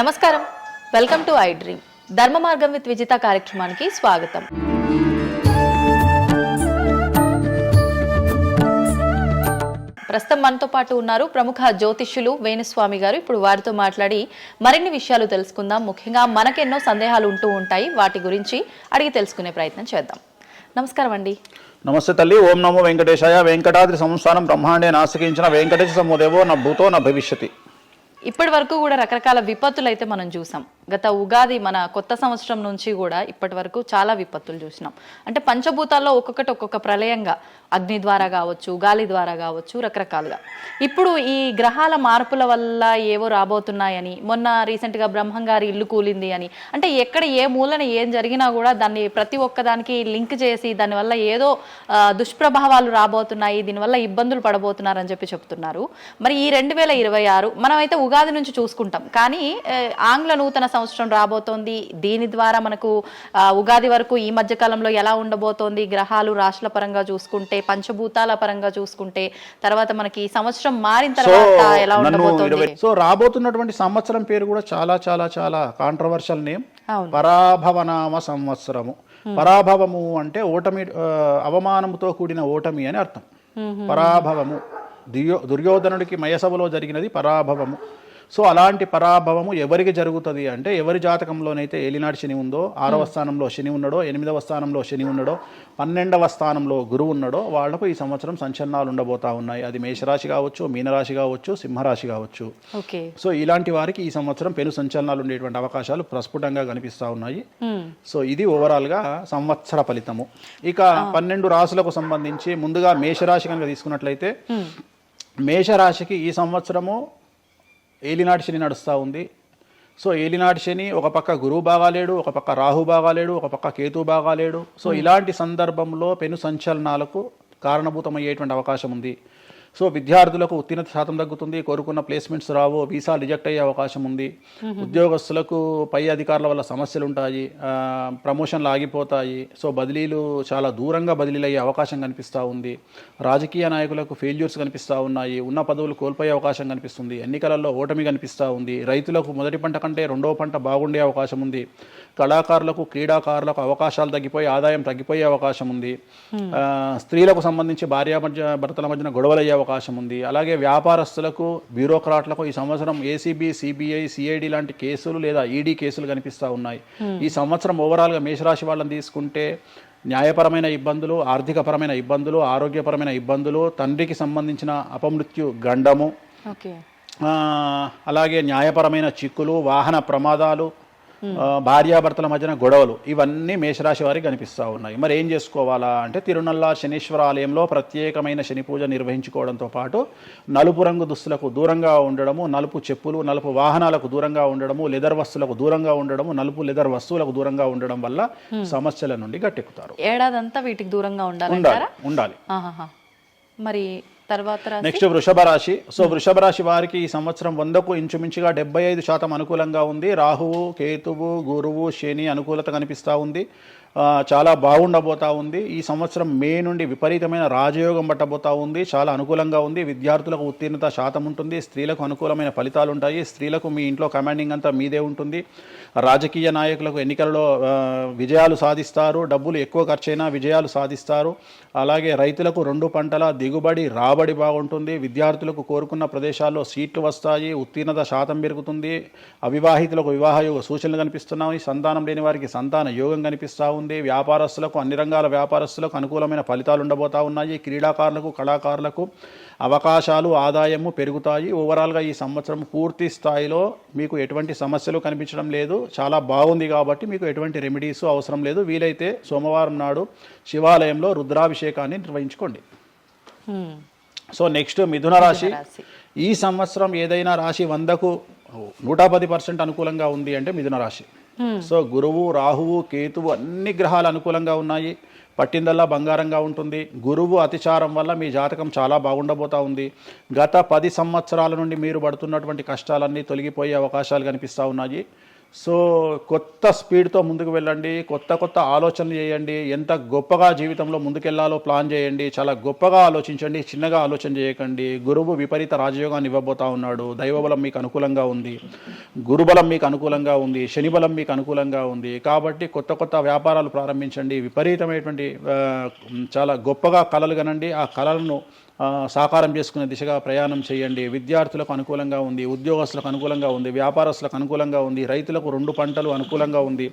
నమస్కారం. Welcome to I dream. ధర్మ మార్గం విత్ విజిత కార్యక్రమానికి స్వాగతం. ప్రస్తుతం మనతో పాటు ఉన్నారు ప్రముఖ జ్యోతిష్యులు వేణుస్వామి గారు. ఇప్పుడు వారితో మాట్లాడి మరిన్ని విషయాలు తెలుసుకుందాం. ముఖ్యంగా మనకెన్నో సందేహాలు ఉంటూ ఉంటాయి. వాటి గురించి అడిగి తెలుసుకునే ప్రయత్నం చేద్దాం. నమస్కారం అండి. నమస్తే తల్లి. ఓం నమో వెంకటేశాయ. వెంకటాద్రి సంస్థానం బ్రహ్మాండే నాశకించిన వెంకటేశ సమోదేవో నా భూతో నా భవిష్యతి. ఇప్పటి వరకు కూడా రకరకాల విపత్తులు అయితే మనం చూసాం. గత ఉగాది మన కొత్త సంవత్సరం నుంచి కూడా ఇప్పటి వరకు చాలా విపత్తులు చూసినాం. అంటే పంచభూతాల్లో ఒక్కొక్కటి ఒక్కొక్క ప్రళయంగా అగ్ని ద్వారా కావచ్చు గాలి ద్వారా కావచ్చు రకరకాలుగా. ఇప్పుడు ఈ గ్రహాల మార్పుల వల్ల ఏవో రాబోతున్నాయని మొన్న రీసెంట్గా బ్రహ్మంగారి ఇల్లు కూలింది అని అంటే ఎక్కడ ఏ మూలన ఏం జరిగినా కూడా దాన్ని ప్రతి ఒక్కదానికి లింక్ చేసి దానివల్ల ఏదో దుష్ప్రభావాలు రాబోతున్నాయి దీనివల్ల ఇబ్బందులు పడబోతున్నారని చెప్పి చెప్తున్నారు. మరి ఈ రెండు వేల ఇరవై ఆరు మనమైతే ఉగాది నుంచి చూసుకుంటాం. కానీ ఆంగ్ల నూతన సంవత్సరం రాబోతోంది. దీని ద్వారా మనకు ఉగాది వరకు ఈ మధ్య కాలంలో ఎలా ఉండబోతోంది? గ్రహాలు రాశుల పరంగా చూసుకుంటే పంచభూతాల పరంగా చూసుకుంటే తర్వాత మనకి ఈ సంవత్సరం మారిన తర్వాత ఎలా ఉండబోతోంది? సో రాబోతున్నటువంటి సంవత్సరం పేరు కూడా చాలా చాలా చాలా కాంట్రవర్షియల్ నేమ్ పరాభవనామ సంవత్సరము. పరాభవము అంటే ఓటమి అవమానముతో కూడిన ఓటమి అని అర్థం. పరాభవము. దుర్యో దుర్యోధనుడికి మయసభలో జరిగినది పరాభవము. సో అలాంటి పరాభవము ఎవరికి జరుగుతుంది అంటే ఎవరి జాతకంలోనైతే ఏలినాటి శని ఉందో ఆరవ స్థానంలో శని ఉన్నాడో ఎనిమిదవ స్థానంలో శని ఉన్నాడో పన్నెండవ స్థానంలో గురువు ఉన్నాడో వాళ్ళకు ఈ సంవత్సరం సంచలనాలు ఉండబోతా ఉన్నాయి. అది మేషరాశి కావచ్చు మీనరాశి కావచ్చు సింహరాశి కావచ్చు. ఓకే. సో ఇలాంటి వారికి ఈ సంవత్సరం పెను సంచలనాలు ఉండేటువంటి అవకాశాలు ప్రస్ఫుటంగా కనిపిస్తూ ఉన్నాయి. హ్మ్. సో ఇది ఓవరాల్గా సంవత్సర ఫలితము. ఇక పన్నెండు రాశులకు సంబంధించి ముందుగా మేషరాశి కనుక తీసుకున్నట్లయితే మేషరాశికి ఈ సంవత్సరము ఏలినాటి శని నడుస్తూ ఉంది. సో ఏలినాటి శని ఒక పక్క గురువు బాగాలేడు ఒక పక్క రాహు బాగాలేడు ఒక పక్క కేతు బాగాలేడు. సో ఇలాంటి సందర్భంలో పెను సంచలనాలకు కారణభూతమయ్యేటువంటి అవకాశం ఉంది. సో విద్యార్థులకు ఉత్తీర్ణత శాతం తగ్గుతుంది కోరుకున్న ప్లేస్మెంట్స్ రావు వీసా రిజెక్ట్ అయ్యే అవకాశం ఉంది. ఉద్యోగస్తులకు పై అధికారుల వల్ల సమస్యలు ఉంటాయి ప్రమోషన్లు ఆగిపోతాయి. సో బదిలీలు చాలా దూరంగా బదిలీలు అయ్యే అవకాశం కనిపిస్తూ ఉంది. రాజకీయ నాయకులకు ఫెయిల్యూర్స్ కనిపిస్తూ ఉన్నాయి ఉన్న పదవులు కోల్పోయే అవకాశం కనిపిస్తుంది. ఎన్నికలలో ఓటమి కనిపిస్తూ ఉంది. రైతులకు మొదటి పంట కంటే రెండవ పంట బాగుండే అవకాశం ఉంది. కళాకారులకు క్రీడాకారులకు అవకాశాలు తగ్గిపోయి ఆదాయం తగ్గిపోయే అవకాశం ఉంది. స్త్రీలకు సంబంధించి భార్య మధ్య భర్తల మధ్యన గొడవలు అయ్యే అవకాశం ఉంది. అలాగే వ్యాపారస్తులకు బ్యూరోక్రాట్లకు ఈ సంవత్సరం ఏసీబీ సిబిఐ సిఐడి లాంటి కేసులు లేదా ఈడీ కేసులు కనిపిస్తూ ఉన్నాయి. ఈ సంవత్సరం ఓవరాల్గా మేషరాశి వాళ్ళని తీసుకుంటే న్యాయపరమైన ఇబ్బందులు ఆర్థికపరమైన ఇబ్బందులు ఆరోగ్యపరమైన ఇబ్బందులు తండ్రికి సంబంధించిన అపమృత్యు గండము అలాగే న్యాయపరమైన చిక్కులు వాహన ప్రమాదాలు భార్యాభర్తల మధ్యన గొడవలు ఇవన్నీ మేషరాశి వారికి కనిపిస్తూ ఉన్నాయి. మరి ఏం చేసుకోవాలా అంటే తిరునల్ల శనీశ్వర ఆలయంలో ప్రత్యేకమైన శని పూజ నిర్వహించుకోవడంతో పాటు నలుపు రంగు దుస్తులకు దూరంగా ఉండడము నలుపు చెప్పులు నలుపు వాహనాలకు దూరంగా ఉండడము లెదర్ వస్తువులకు దూరంగా ఉండడము నలుపు లెదర్ వస్తువులకు దూరంగా ఉండడం వల్ల సమస్యల నుండి గట్టెక్కుతారు. ఏడాదంతా వీటికి దూరంగా ఉండాలి ఉండాలి. ఆహాహా. మరి తర్వాత నెక్స్ట్ వృషభ రాశి సో వృషభ రాశి వారికి ఈ సంవత్సరం వందకు ఇంచుమించుగా డెబ్బై ఐదు శాతం అనుకూలంగా ఉంది. రాహువు కేతువు గురువు శని అనుకూలత కనిపిస్తూ ఉంది. చాలా బాగుండబోతా ఉంది. ఈ సంవత్సరం మే నుండి విపరీతమైన రాజయోగం పట్టబోతా ఉంది. చాలా అనుకూలంగా ఉంది. విద్యార్థులకు ఉత్తీర్ణత శాతం ఉంటుంది. స్త్రీలకు అనుకూలమైన ఫలితాలు ఉంటాయి. స్త్రీలకు మీ ఇంట్లో కమాండింగ్ అంతా మీదే ఉంటుంది. రాజకీయ నాయకులకు ఎన్నికలలో విజయాలు సాధిస్తారు. డబ్బులు ఎక్కువ ఖర్చైనా విజయాలు సాధిస్తారు. అలాగే రైతులకు రెండు పంటల దిగుబడి రాబడి బాగుంటుంది. విద్యార్థులకు కోరుకున్న ప్రదేశాల్లో సీట్లు వస్తాయి. ఉత్తీర్ణత శాతం పెరుగుతుంది. అవివాహితులకు వివాహ యోగ సూచనలు కనిపిస్తున్నాయి. సంతానం లేని వారికి సంతాన యోగం కనిపిస్తూ ఉంది. వ్యాపారస్తులకు అన్ని రంగాల వ్యాపారస్తులకు అనుకూలమైన ఫలితాలు ఉండబోతా ఉన్నాయి. క్రీడాకారులకు కళాకారులకు అవకాశాలు ఆదాయము పెరుగుతాయి. ఓవరాల్గా ఈ సంవత్సరం పూర్తి స్థాయిలో మీకు ఎటువంటి సమస్యలు కనిపించడం లేదు. చాలా బాగుంది కాబట్టి మీకు ఎటువంటి రెమెడీస్ అవసరం లేదు. వీలైతే సోమవారం నాడు శివాలయంలో రుద్రాభిషేకాన్ని నిర్వహించుకోండి. సో నెక్స్ట్ మిథున రాశి. ఈ సంవత్సరం ఏదైనా రాశి వందకు నూట పది పర్సెంట్ అనుకూలంగా ఉంది అంటే మిథున రాశి. సో గురువు రాహువు కేతువు అన్ని గ్రహాలు అనుకూలంగా ఉన్నాయి. పట్టిందల్లా బంగారంగా ఉంటుంది. గురువు అతిచారం వల్ల మీ జాతకం చాలా బాగుండబోతా ఉంది. గత పది సంవత్సరాల నుండి మీరు పడుతున్నటువంటి కష్టాలన్నీ తొలగిపోయే అవకాశాలు కనిపిస్తూ ఉన్నాయి. సో కొత్త స్పీడ్తో ముందుకు వెళ్ళండి కొత్త కొత్త ఆలోచనలు చేయండి ఎంత గొప్పగా జీవితంలో ముందుకెళ్ళాలో ప్లాన్ చేయండి చాలా గొప్పగా ఆలోచించండి చిన్నగా ఆలోచన చేయకండి. గురువు విపరీత రాజయోగాన్ని ఇవ్వబోతా ఉన్నాడు. దైవబలం మీకు అనుకూలంగా ఉంది. గురుబలం మీకు అనుకూలంగా ఉంది. శనిబలం మీకు అనుకూలంగా ఉంది. కాబట్టి కొత్త కొత్త వ్యాపారాలు ప్రారంభించండి. విపరీతమైనటువంటి చాలా గొప్పగా కళలు కనండి ఆ కళలను సాకారం చేసుకునే దిశగా ప్రయాణం చేయండి. విద్యార్థులకు అనుకూలంగా ఉంది ఉద్యోగస్తులకు అనుకూలంగా ఉంది వ్యాపారస్తులకు అనుకూలంగా ఉంది రైతులకు రెండు పంటలు అనుకూలంగా ఉంది.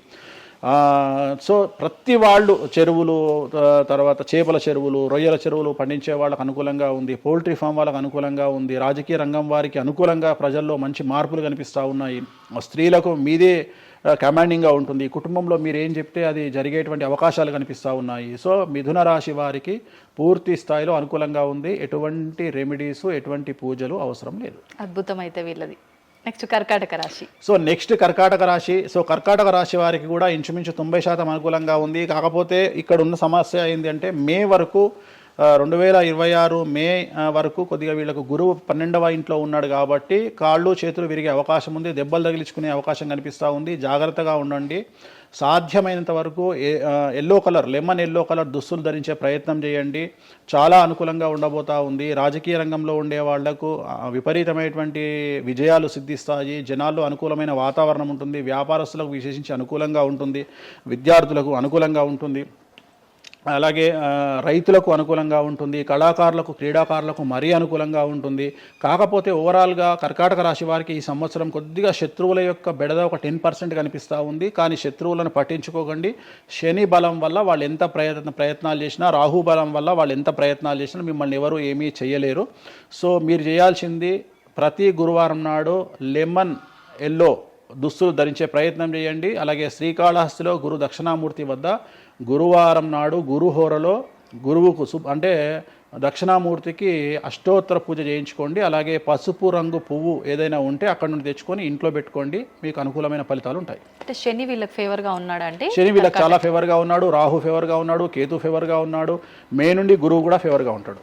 సో ప్రతి వాళ్ళు చెరువులు త- తర్వాత చేపల చెరువులు రొయ్యల చెరువులు పండించే వాళ్ళకు అనుకూలంగా ఉంది పౌల్ట్రీ ఫామ్ వాళ్ళకు అనుకూలంగా ఉంది రాజకీయ రంగం వారికి అనుకూలంగా ప్రజల్లో మంచి మార్పులు కనిపిస్తూ ఉన్నాయి. స్త్రీలకు మీదే కమాండింగ్గా ఉంటుంది. కుటుంబంలో మీరు ఏం చెప్తే అది జరిగేటువంటి అవకాశాలు కనిపిస్తూ ఉన్నాయి. సో మిథున రాశి వారికి పూర్తి స్థాయిలో అనుకూలంగా ఉంది. ఎటువంటి రెమెడీస్ ఎటువంటి పూజలు అవసరం లేదు. అద్భుతం అయితే వీళ్ళది. నెక్స్ట్ కర్కాటక రాశి. సో నెక్స్ట్ కర్కాటక రాశి. సో కర్కాటక రాశి వారికి కూడా ఇంచుమించు తొంభై శాతం అనుకూలంగా ఉంది. కాకపోతే ఇక్కడ ఉన్న సమస్య ఏంటి అంటే మే వరకు రెండు వేల ఇరవై ఆరు మే వరకు కొద్దిగా వీళ్ళకు గురువు పన్నెండవ ఇంట్లో ఉన్నాడు కాబట్టి కాళ్ళు చేతులు విరిగే అవకాశం ఉంది దెబ్బలు తగిలించుకునే అవకాశం కనిపిస్తూ ఉంది. జాగ్రత్తగా ఉండండి. సాధ్యమైనంత వరకు yellow colour lemon yellow colour దుస్తులు ధరించే ప్రయత్నం చేయండి. చాలా అనుకూలంగా ఉండబోతా ఉంది. రాజకీయ రంగంలో ఉండే వాళ్ళకు విపరీతమైనటువంటి విజయాలు సిద్ధిస్తాయి. జనాల్లో అనుకూలమైన వాతావరణం ఉంటుంది. వ్యాపారస్తులకు విశేషించి అనుకూలంగా ఉంటుంది. విద్యార్థులకు అనుకూలంగా ఉంటుంది. అలాగే రైతులకు అనుకూలంగా ఉంటుంది కళాకారులకు క్రీడాకారులకు మరీ అనుకూలంగా ఉంటుంది. కాకపోతే ఓవరాల్గా కర్కాటక రాశి వారికి ఈ సంవత్సరం కొద్దిగా శత్రువుల యొక్క బెడద ఒక టెన్ పర్సెంట్ కనిపిస్తూ ఉంది. కానీ శత్రువులను పట్టించుకోకండి. శని బలం వల్ల వాళ్ళు ఎంత ప్రయత్న ప్రయత్నాలు చేసినా రాహు బలం వల్ల వాళ్ళు ఎంత ప్రయత్నాలు చేసినా మిమ్మల్ని ఎవరు ఏమీ చేయలేరు. సో మీరు చేయాల్సింది ప్రతి గురువారం నాడు లెమన్ ఎల్లో దుస్తులు ధరించే ప్రయత్నం చేయండి. అలాగే శ్రీకాళహస్తిలో గురు దక్షిణామూర్తి వద్ద గురువారం నాడు గురుహోరలో గురువుకు సు అంటే దక్షిణామూర్తికి అష్టోత్తర పూజ చేయించుకోండి అలాగే పసుపు రంగు పువ్వు ఏదైనా ఉంటే అక్కడ నుండి తెచ్చుకొని ఇంట్లో పెట్టుకోండి మీకు అనుకూలమైన ఫలితాలు ఉంటాయి. అంటే శని వీళ్ళకి ఫేవర్గా ఉన్నాడా అంటే శని వీళ్ళకి చాలా ఫేవర్గా ఉన్నాడు రాహు ఫేవర్గా ఉన్నాడు కేతు ఫేవర్గా ఉన్నాడు మే నుండి గురువు కూడా ఫేవర్గా ఉంటాడు.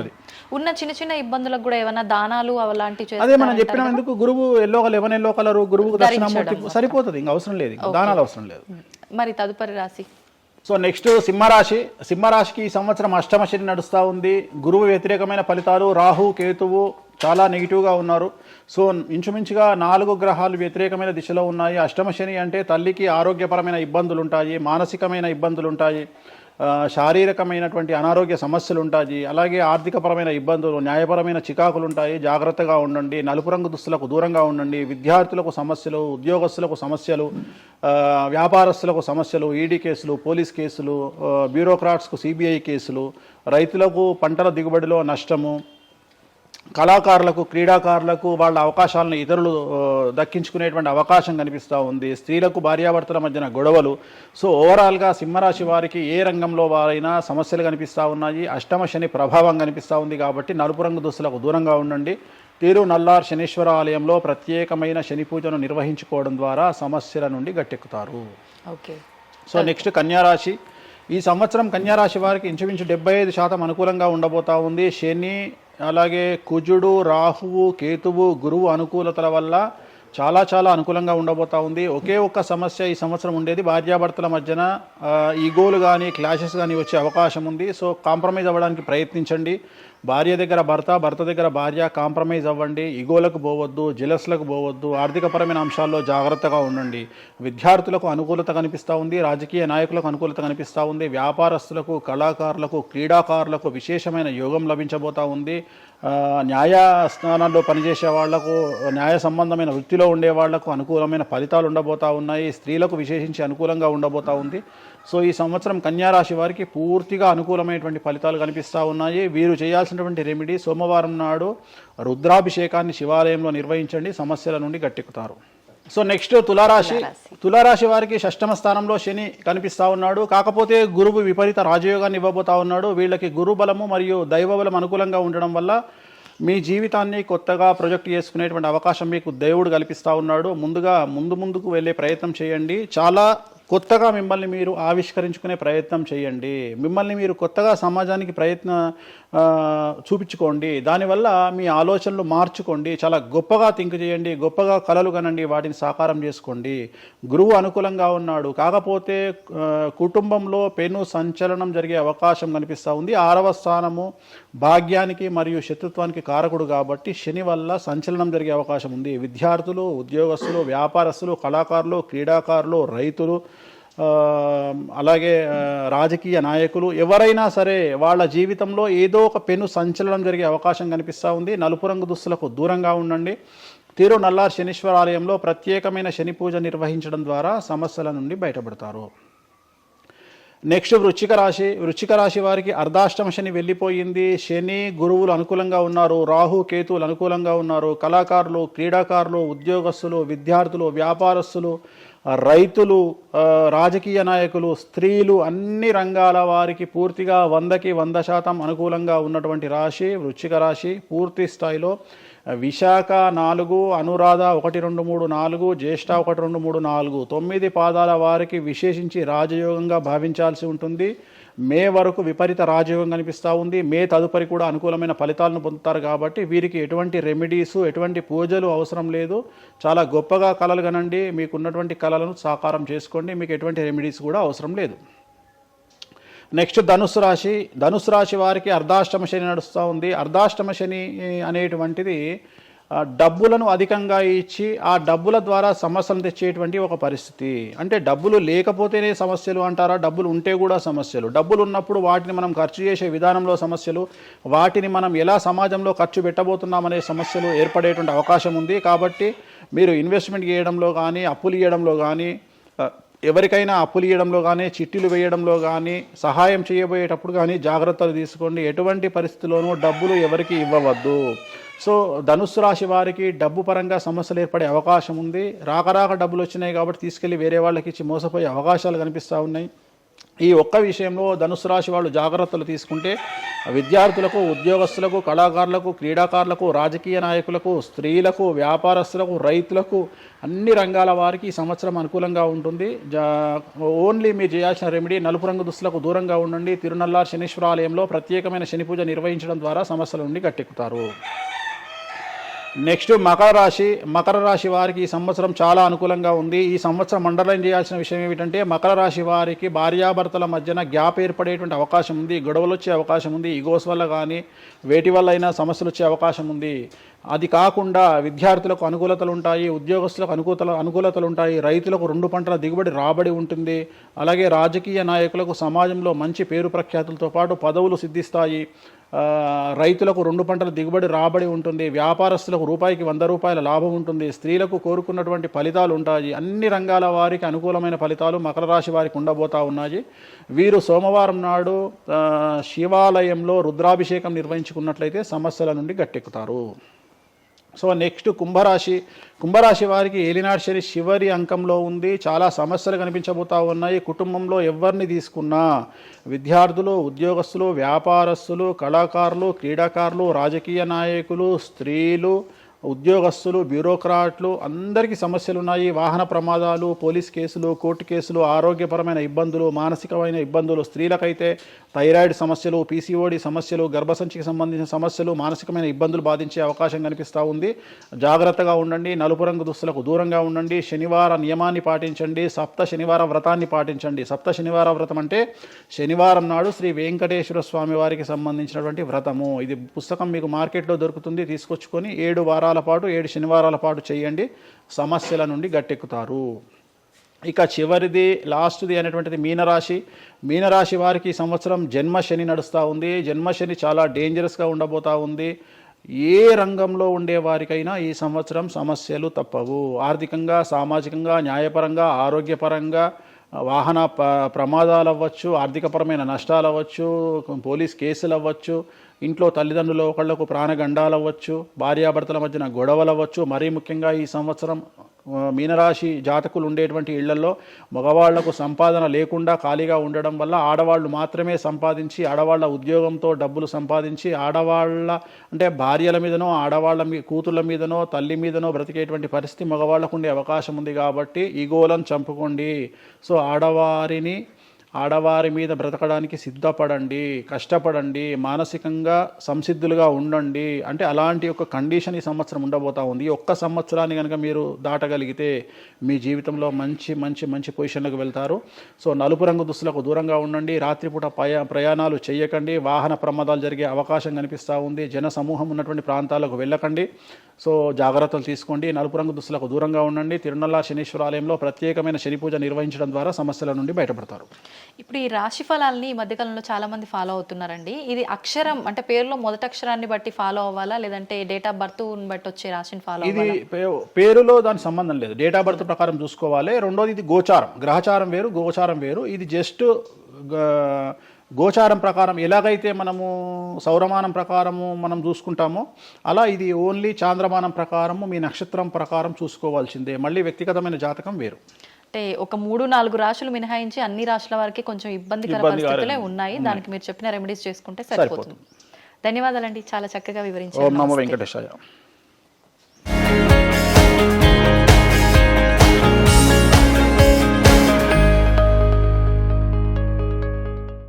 అది. ఉన్న చిన్న చిన్న ఇబ్బందులకు కూడా ఏమైనా దానాలు అలాంటివి అదే మనం చెప్పినాం ఎందుకు గురువు ఎల్లో లెవెన్ ఎల్లో కలర్ గురువుకు దక్షిణామూర్తి సరిపోతుంది ఇంకా అవసరం లేదు దానాలు అవసరం లేదు. మరి తదుపరి రాశి? సో నెక్స్ట్ సింహరాశి. సింహరాశికి ఈ సంవత్సరం అష్టమ శని నడుస్తూ ఉంది. గురువు వ్యతిరేకమైన ఫలితాలు రాహు కేతువు చాలా నెగిటివ్గా ఉన్నారు. సో ఇంచుమించుగా నాలుగు గ్రహాలు వ్యతిరేకమైన దిశలో ఉన్నాయి. అష్టమ శని అంటే తల్లికి ఆరోగ్యపరమైన ఇబ్బందులు ఉంటాయి మానసికమైన ఇబ్బందులు ఉంటాయి శారీరకమైనటువంటి అనారోగ్య సమస్యలు ఉంటాయి అలాగే ఆర్థికపరమైన ఇబ్బందులు న్యాయపరమైన చికాకులు ఉంటాయి జాగ్రత్తగా ఉండండి. నలుపు రంగు దుస్తులకు దూరంగా ఉండండి. విద్యార్థులకు సమస్యలు ఉద్యోగస్తులకు సమస్యలు వ్యాపారస్తులకు సమస్యలు ఈడీ కేసులు పోలీస్ కేసులు బ్యూరోక్రాట్స్కు సిబిఐ కేసులు రైతులకు పంటల దిగుబడిలో నష్టము కళాకారులకు క్రీడాకారులకు వాళ్ళ అవకాశాలను ఇతరులు దక్కించుకునేటువంటి అవకాశం కనిపిస్తూ ఉంది. స్త్రీలకు భార్యాభర్తల మధ్యన గొడవలు. సో ఓవరాల్గా సింహరాశి వారికి ఏ రంగంలో వారైనా సమస్యలు కనిపిస్తూ ఉన్నాయి. అష్టమ శని ప్రభావం కనిపిస్తూ ఉంది కాబట్టి నలుపు రంగు దుస్తులకు దూరంగా ఉండండి. తీరు నల్లార్ శనీశ్వర ఆలయంలో ప్రత్యేకమైన శని పూజను నిర్వహించుకోవడం ద్వారా సమస్యల నుండి గట్టెక్కుతారు. ఓకే. సో నెక్స్ట్ కన్యారాశి. ఈ సంవత్సరం కన్యారాశి వారికి ఇంచుమించు డెబ్బై ఐదు శాతం అనుకూలంగా ఉండబోతా ఉంది. శని అలాగే కుజుడు రాహువు కేతువు గురువు అనుకూలతల వల్ల చాలా చాలా అనుకూలంగా ఉండబోతా ఉంది. ఒకే ఒక్క సమస్య ఈ సంవత్సరం ఉండేది. భార్యాభర్తల మధ్యన ఈగోలు కానీ క్లాషెస్ కానీ వచ్చే అవకాశం ఉంది. సో కాంప్రమైజ్ అవ్వడానికి ప్రయత్నించండి. భార్య దగ్గర భర్త భర్త దగ్గర భార్య కాంప్రమైజ్ అవ్వండి ఈగోలకు పోవద్దు జిలస్లకు పోవద్దు ఆర్థికపరమైన అంశాల్లో జాగ్రత్తగా ఉండండి. విద్యార్థులకు అనుకూలత కనిపిస్తూ ఉంది రాజకీయ నాయకులకు అనుకూలత కనిపిస్తూ ఉంది వ్యాపారస్తులకు కళాకారులకు క్రీడాకారులకు విశేషమైన యోగం లభించబోతా ఉంది. న్యాయ స్థానాల్లో పనిచేసే వాళ్ళకు న్యాయ సంబంధమైన వృత్తిలో ఉండే వాళ్ళకు అనుకూలమైన ఫలితాలు ఉండబోతా ఉన్నాయి స్త్రీలకు విశేషించి అనుకూలంగా ఉండబోతా ఉంది. సో ఈ సంవత్సరం కన్యారాశి వారికి పూర్తిగా అనుకూలమైనటువంటి ఫలితాలు కనిపిస్తూ ఉన్నాయి. వీరు చేయాల్సినటువంటి రెమెడీ సోమవారం నాడు రుద్రాభిషేకాన్ని శివాలయంలో నిర్వహించండి సమస్యల నుండి గట్టెక్కుతారు. సో నెక్స్ట్ తులారాశి తులారాశి. వారికి షష్టమ స్థానంలో శని కనిపిస్తా ఉన్నాడు. కాకపోతే గురువు విపరీత రాజయోగాన్ని ఇవ్వబోతా ఉన్నాడు. వీళ్ళకి గురు బలము మరియు దైవ బలం అనుకూలంగా ఉండడం వల్ల మీ జీవితాన్ని కొత్తగా ప్రొజెక్ట్ చేసుకునేటువంటి అవకాశం మీకు దేవుడు కల్పిస్తూ ఉన్నాడు. ముందుగా ముందు ముందుకు వెళ్ళే ప్రయత్నం చేయండి. చాలా కొత్తగా మిమ్మల్ని మీరు ఆవిష్కరించుకునే ప్రయత్నం చేయండి. మిమ్మల్ని మీరు కొత్తగా సమాజానికి ప్రయత్న చూపించుకోండి. దానివల్ల మీ ఆలోచనలు మార్చుకోండి. చాలా గొప్పగా థింక్ చేయండి. గొప్పగా కలలు కనండి. వాటిని సాకారం చేసుకోండి. గురువు అనుకూలంగా ఉన్నాడు. కాకపోతే కుటుంబంలో పెను సంచలనం జరిగే అవకాశం కనిపిస్తూ ఉంది. ఆరవ స్థానము భాగ్యానికి మరియు శత్రుత్వానికి కారకుడు కాబట్టి శని వల్ల సంచలనం జరిగే అవకాశం ఉంది. విద్యార్థులు ఉద్యోగస్తులు వ్యాపారస్తులు కళాకారులు క్రీడాకారులు రైతులు అలాగే రాజకీయ నాయకులు ఎవరైనా సరే వాళ్ళ జీవితంలో ఏదో ఒక పెను సంచలనం జరిగే అవకాశం కనిపిస్తూ ఉంది. నలుపు రంగు దుస్తులకు దూరంగా ఉండండి. తీరు నల్లార్ శనీశ్వర ఆలయంలో ప్రత్యేకమైన శని పూజ నిర్వహించడం ద్వారా సమస్యల నుండి బయటపడతారు. నెక్స్ట్ వృచ్చిక రాశి వృచ్చిక రాశి వారికి అర్ధాష్టమ శని వెళ్ళిపోయింది. శని గురువులు అనుకూలంగా ఉన్నారు. రాహు కేతువులు అనుకూలంగా ఉన్నారు. కళాకారులు క్రీడాకారులు ఉద్యోగస్తులు విద్యార్థులు వ్యాపారస్తులు రైతులు రాజకీయ నాయకులు స్త్రీలు అన్ని రంగాల వారికి పూర్తిగా వందకి వంద శాతం అనుకూలంగా ఉన్నటువంటి రాశి వృశ్చిక రాశి పూర్తి స్థాయిలో. విశాఖ నాలుగు అనురాధ ఒకటి రెండు మూడు నాలుగు జ్యేష్ఠ ఒకటి రెండు మూడు నాలుగు. తొమ్మిది పాదాల వారికి విశేషించి రాజయోగంగా భావించాల్సి ఉంటుంది. మే వరకు విపరీత రాజయోగం కనిపిస్తూ ఉంది. మే తదుపరి కూడా అనుకూలమైన ఫలితాలను పొందుతారు కాబట్టి వీరికి ఎటువంటి రెమెడీస్ ఎటువంటి పూజలు అవసరం లేదు. చాలా గొప్పగా కళలు కనండి మీకు ఉన్నటువంటి కళలను సాకారం చేసుకోండి. మీకు ఎటువంటి రెమెడీస్ కూడా అవసరం లేదు. నెక్స్ట్ ధనుసు రాశి. ధనుసు రాశి వారికి అర్ధాష్టమ శని నడుస్తూ ఉంది. అర్ధాష్టమ శని అనేటువంటిది డబ్బులను అధికంగా ఇచ్చి ఆ డబ్బుల ద్వారా సమస్యలు తెచ్చేటువంటి ఒక పరిస్థితి. అంటే డబ్బులు లేకపోతేనే సమస్యలు అంటారా? డబ్బులు ఉంటే కూడా సమస్యలు. డబ్బులు ఉన్నప్పుడు వాటిని మనం ఖర్చు చేసే విధానంలో సమస్యలు వాటిని మనం ఎలా సమాజంలో ఖర్చు పెట్టబోతున్నామనే సమస్యలు ఏర్పడేటువంటి అవకాశం ఉంది. కాబట్టి మీరు ఇన్వెస్ట్మెంట్ చేయడంలో కానీ అప్పులు ఇవ్వడంలో కానీ ఎవరికైనా అప్పులు ఇవ్వడంలో కానీ చిట్టీలు వేయడంలో కానీ సహాయం చేయబోయేటప్పుడు కానీ జాగ్రత్తలు తీసుకోండి. ఎటువంటి పరిస్థితిలోనూ డబ్బులు ఎవరికి ఇవ్వవద్దు. సో ధనుస్సు రాశి వారికి డబ్బు పరంగా సమస్యలు ఏర్పడే అవకాశం ఉంది. రాకరాక డబ్బులు వచ్చినాయి కాబట్టి తీసుకెళ్ళి వేరే వాళ్ళకి ఇచ్చి మోసపోయే అవకాశాలు కనిపిస్తూ ఉన్నాయి. ఈ ఒక్క విషయంలో ధనుసు రాశి వాళ్ళు జాగ్రత్తలు తీసుకుంటే విద్యార్థులకు ఉద్యోగస్తులకు కళాకారులకు క్రీడాకారులకు రాజకీయ నాయకులకు స్త్రీలకు వ్యాపారస్తులకు రైతులకు అన్ని రంగాల వారికి ఈ సంవత్సరం అనుకూలంగా ఉంటుంది. జా ఓన్లీ మీరు చేయాల్సిన రెమెడీ నలుపు రంగు దుస్తులకు దూరంగా ఉండండి. తిరునల్లార్ శనీశ్వరాలయంలో ప్రత్యేకమైన శని పూజ నిర్వహించడం ద్వారా సమస్యల నుండి గట్టెక్కుతారు. నెక్స్ట్ మకర రాశి మకర రాశి వారికి ఈ సంవత్సరం చాలా అనుకూలంగా ఉంది. ఈ సంవత్సరం అండర్లైన్ చేయాల్సిన విషయం ఏమిటంటే మకర రాశి వారికి భార్యాభర్తల మధ్యన గ్యాప్ ఏర్పడేటువంటి అవకాశం ఉంది. గొడవలు వచ్చే అవకాశం ఉంది. ఈగోస్ వల్ల కానీ వేటి వల్ల అయినా సమస్యలు వచ్చే అవకాశం ఉంది. అది కాకుండా విద్యార్థులకు అనుకూలతలు ఉంటాయి ఉద్యోగస్తులకు అనుకూల అనుకూలతలు ఉంటాయి. రైతులకు రెండు పంటల దిగుబడి రాబడి ఉంటుంది. అలాగే రాజకీయ నాయకులకు సమాజంలో మంచి పేరు ప్రఖ్యాతులతో పాటు పదవులు సిద్ధిస్తాయి. రైతులకు రెండు పంటల దిగుబడి రాబడి ఉంటుంది వ్యాపారస్తులకు రూపాయికి వంద రూపాయల లాభం ఉంటుంది స్త్రీలకు కోరుకున్నటువంటి ఫలితాలు ఉంటాయి. అన్ని రంగాల వారికి అనుకూలమైన ఫలితాలు మకర రాశి వారికి ఉండబోతా ఉన్నాయి. వీరు సోమవారం నాడు శివాలయంలో రుద్రాభిషేకం నిర్వహించుకున్నట్లయితే సమస్యల నుండి గట్టెక్కుతారు. సో నెక్స్ట్ కుంభరాశి. కుంభరాశి వారికి ఏలినాడు శని చివరి అంకంలో ఉంది. చాలా సమస్యలు కనిపించబోతా ఉన్నాయి. కుటుంబంలో ఎవరిని తీసుకున్నా విద్యార్థులు ఉద్యోగస్తులు వ్యాపారస్తులు కళాకారులు క్రీడాకారులు రాజకీయ నాయకులు స్త్రీలు ఉద్యోగస్తులు బ్యూరోక్రాట్లు అందరికీ సమస్యలు ఉన్నాయి వాహన ప్రమాదాలు పోలీస్ కేసులు కోర్టు కేసులు ఆరోగ్యపరమైన ఇబ్బందులు మానసికమైన ఇబ్బందులు స్త్రీలకైతే థైరాయిడ్ సమస్యలు పీసీఓడి సమస్యలు గర్భసంచికి సంబంధించిన సమస్యలు మానసికమైన ఇబ్బందులు బాధించే అవకాశం కనిపిస్తూ ఉంది. జాగ్రత్తగా ఉండండి. నలుపు రంగు దుస్తులకు దూరంగా ఉండండి. శనివార నియమాన్ని పాటించండి. సప్త శనివార వ్రతాన్ని పాటించండి. సప్త శనివార వ్రతం అంటే శనివారం నాడు శ్రీ వెంకటేశ్వర స్వామి వారికి సంబంధించినటువంటి వ్రతము. ఇది పుస్తకం మీకు మార్కెట్లో దొరుకుతుంది. తీసుకొచ్చుకొని ఏడు వారాలు పాటు ఏడు శనివారాల పాటు చేయండి. సమస్యల నుండి గట్టెక్కుతారు. ఇక చివరిది లాస్ట్ది అనేటువంటిది మీనరాశి. మీనరాశి వారికి ఈ సంవత్సరం జన్మ శని నడుస్తూ ఉంది. జన్మ శని చాలా డేంజరస్గా ఉండబోతూ ఉంది. ఏ రంగంలో ఉండే వారికైనా ఈ సంవత్సరం సమస్యలు తప్పవు. ఆర్థికంగా సామాజికంగా న్యాయపరంగా ఆరోగ్యపరంగా వాహన ప ప్రమాదాలు అవ్వచ్చు ఆర్థికపరమైన నష్టాలు అవ్వచ్చు పోలీస్ కేసులు అవ్వచ్చు ఇంట్లో తల్లిదండ్రులు ఒకళ్ళకు ప్రాణగండాలు అవ్వచ్చు భార్యాభర్తల మధ్యన గొడవలు అవ్వచ్చు మరీ ముఖ్యంగా ఈ సంవత్సరం మీనరాశి జాతకులు ఉండేటువంటి ఇళ్ళలో మగవాళ్ళకు సంపాదన లేకుండా ఖాళీగా ఉండడం వల్ల ఆడవాళ్ళు మాత్రమే సంపాదించి ఆడవాళ్ళ ఉద్యోగంతో డబ్బులు సంపాదించి ఆడవాళ్ళ అంటే భార్యల మీదనో ఆడవాళ్ళ మీ కూతుళ్ళ మీదనో తల్లి మీదనో బ్రతికేటువంటి పరిస్థితి మగవాళ్ళకు ఉండే అవకాశం ఉంది కాబట్టి ఈగోలను చంపుకోండి. సో ఆడవారిని ఆడవారి మీద బ్రతకడానికి సిద్ధపడండి కష్టపడండి మానసికంగా సంసిద్ధులుగా ఉండండి. అంటే అలాంటి ఒక కండిషన్ ఈ సంవత్సరం ఉండబోతా ఉంది. ఒక్క సంవత్సరాన్ని కనుక మీరు దాటగలిగితే మీ జీవితంలో మంచి మంచి మంచి పొజిషన్లకు వెళ్తారు. సో నలుపు రంగు దుస్తులకు దూరంగా ఉండండి. రాత్రిపూట ప్రయా ప్రయాణాలు చేయకండి వాహన ప్రమాదాలు జరిగే అవకాశం కనిపిస్తూ ఉంది. జన సమూహం ఉన్నటువంటి ప్రాంతాలకు వెళ్ళకండి. సో జాగ్రత్తలు తీసుకోండి. నలుపు రంగు దుస్తులకు దూరంగా ఉండండి. తిరునల్లా శనీశ్వర ఆలయంలో ప్రత్యేకమైన శని పూజ నిర్వహించడం ద్వారా సమస్యల నుండి బయటపడతారు. ఇప్పుడు ఈ రాశి ఫలాల్ని ఈ మధ్యకాలంలో చాలా మంది ఫాలో అవుతున్నారండి. ఇది అక్షరం అంటే పేరులో మొదటి అక్షరాన్ని బట్టి ఫాలో అవ్వాలా? లేదంటే డేట్ ఆఫ్ బర్త్ బట్టి వచ్చే రాశిని ఫాలో ఇది పేరులో దాని సంబంధం లేదు. డేట్ ఆఫ్ బర్త్ ప్రకారం చూసుకోవాలి. రెండోది ఇది గోచారం. గ్రహచారం వేరు గోచారం వేరు. ఇది జస్ట్ గోచారం ప్రకారం ఎలాగైతే మనము సౌరమానం ప్రకారము మనం చూసుకుంటామో అలా ఇది ఓన్లీ చాంద్రమానం ప్రకారము మీ నక్షత్రం ప్రకారం చూసుకోవాల్సిందే. మళ్ళీ వ్యక్తిగతమైన జాతకం వేరు. అంటే ఒక మూడు నాలుగు రాశులు మినహాయించి అన్ని రాశుల వారికి కొంచెం ఇబ్బందికర పరిస్థితులే ఉన్నాయి. దానికి మీరు చెప్పిన రెమెడీస్ చేసుకుంటే సరిపోతుంది. ధన్యవాదాలండి. చాలా చక్కగా వివరించారు. వెంకటేశాయ.